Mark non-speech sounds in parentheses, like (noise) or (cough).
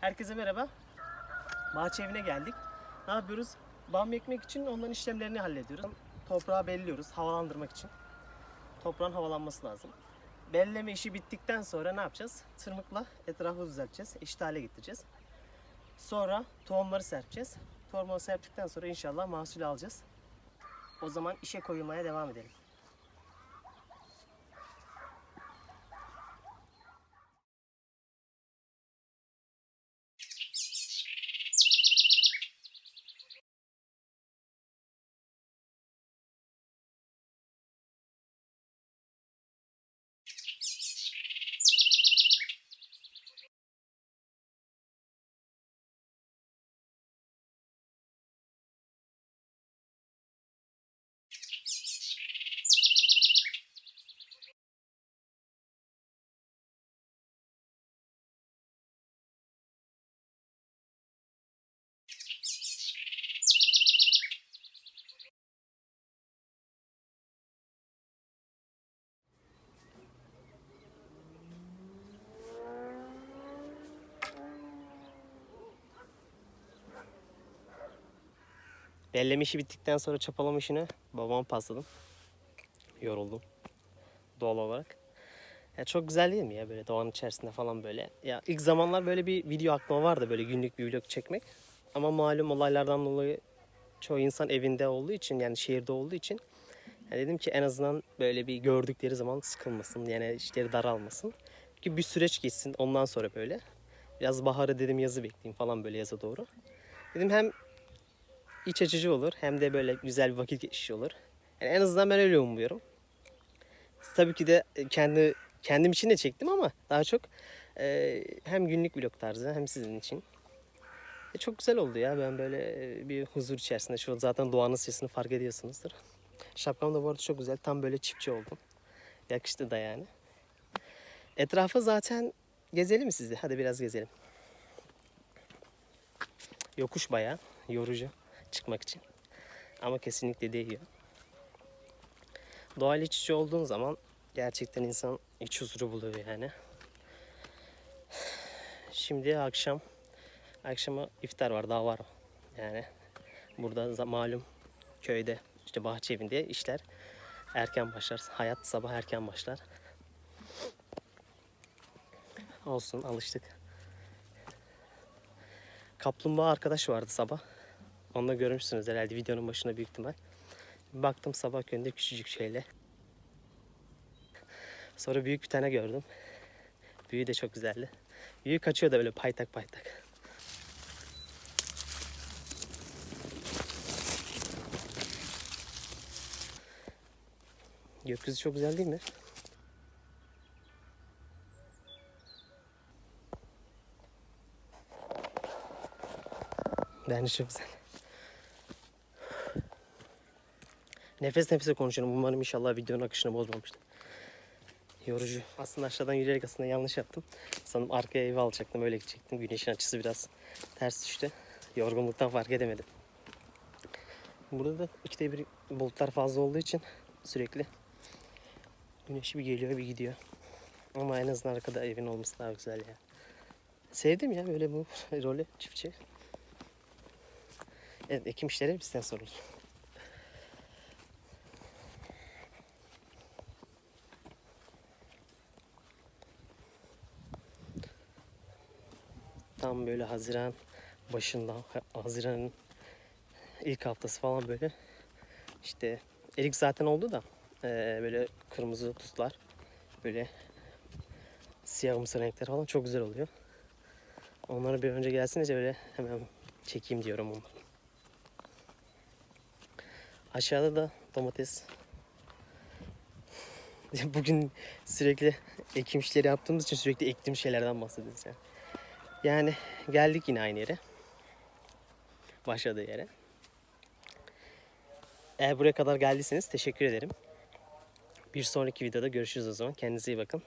Herkese merhaba. Bahçe evine geldik. Ne yapıyoruz? Bam ekmek için onların işlemlerini hallediyoruz. Toprağı belliyoruz havalandırmak için. Toprağın havalanması lazım. Belleme işi bittikten sonra ne yapacağız? Tırmıkla etrafı düzelteceğiz. Eşit hale getireceğiz. Sonra tohumları serpeceğiz. Tohumları serptikten sonra inşallah mahsul alacağız. O zaman işe koyulmaya devam edelim. Belleme işi bittikten sonra çapalama işini babama pasladım. Yoruldum. Doğal olarak. Ya çok güzel değil mi ya böyle doğanın içerisinde falan böyle. Ya ilk zamanlar böyle bir video aklıma vardı böyle günlük bir vlog çekmek. Ama malum olaylardan dolayı çoğu insan evinde olduğu için yani şehirde olduğu için ya dedim ki en azından böyle bir gördükleri zaman sıkılmasın yani işleri daralmasın. Ki bir süreç geçsin ondan sonra böyle. Biraz baharı dedim yazı bekleyeyim falan böyle yaza doğru. Dedim hem iç açıcı olur hem de böyle güzel bir vakit geçişi olur. Yani en azından ben öyle umuyorum. Tabii ki de e, kendi kendim için de çektim ama daha çok e, hem günlük vlog tarzı hem sizin için. E, çok güzel oldu ya. Ben böyle e, bir huzur içerisinde şu zaten doğanın sesini fark ediyorsunuzdur. Şapkam da bu arada çok güzel. Tam böyle çiftçi oldum. Yakıştı da yani. Etrafı zaten gezelim mi sizde? Hadi biraz gezelim. Yokuş bayağı yorucu çıkmak için. Ama kesinlikle değiyor. Doğayla iç içe olduğun zaman gerçekten insan iç huzuru buluyor yani. Şimdi akşam akşama iftar var daha var yani burada malum köyde işte bahçe evinde işler erken başlar hayat sabah erken başlar olsun alıştık kaplumbağa arkadaş vardı sabah onu da görmüşsünüz herhalde videonun başına büyük ihtimal. Baktım sabah köyünde küçücük şeyle. Sonra büyük bir tane gördüm. Büyüğü de çok güzeldi. Büyüğü kaçıyor da böyle paytak paytak. Gökyüzü çok güzel değil mi? Bence çok güzel. Nefes nefese konuşuyorum. Umarım inşallah videonun akışını bozmamıştır. Yorucu. Aslında aşağıdan yürüyerek aslında yanlış yaptım. Sanırım arkaya evi alacaktım. Öyle gidecektim. Güneşin açısı biraz ters düştü. Yorgunluktan fark edemedim. Burada da ikide bir bulutlar fazla olduğu için sürekli Güneşi bir geliyor bir gidiyor. Ama en azından arkada evin olması daha güzel ya. Sevdim ya böyle bu (laughs) rolü çiftçi. Evet ekim işleri bizden sorulur. Tam böyle Haziran başında, Haziran'ın ilk haftası falan böyle. İşte erik zaten oldu da ee, böyle kırmızı tuzlar böyle siyahımsı renkler falan çok güzel oluyor. Onları bir önce gelsin de böyle hemen çekeyim diyorum onu. Aşağıda da domates. (laughs) Bugün sürekli ekim işleri yaptığımız için sürekli ektiğim şeylerden bahsediyoruz yani. Yani geldik yine aynı yere. Başladığı yere. Eğer buraya kadar geldiyseniz teşekkür ederim. Bir sonraki videoda görüşürüz o zaman. Kendinize iyi bakın.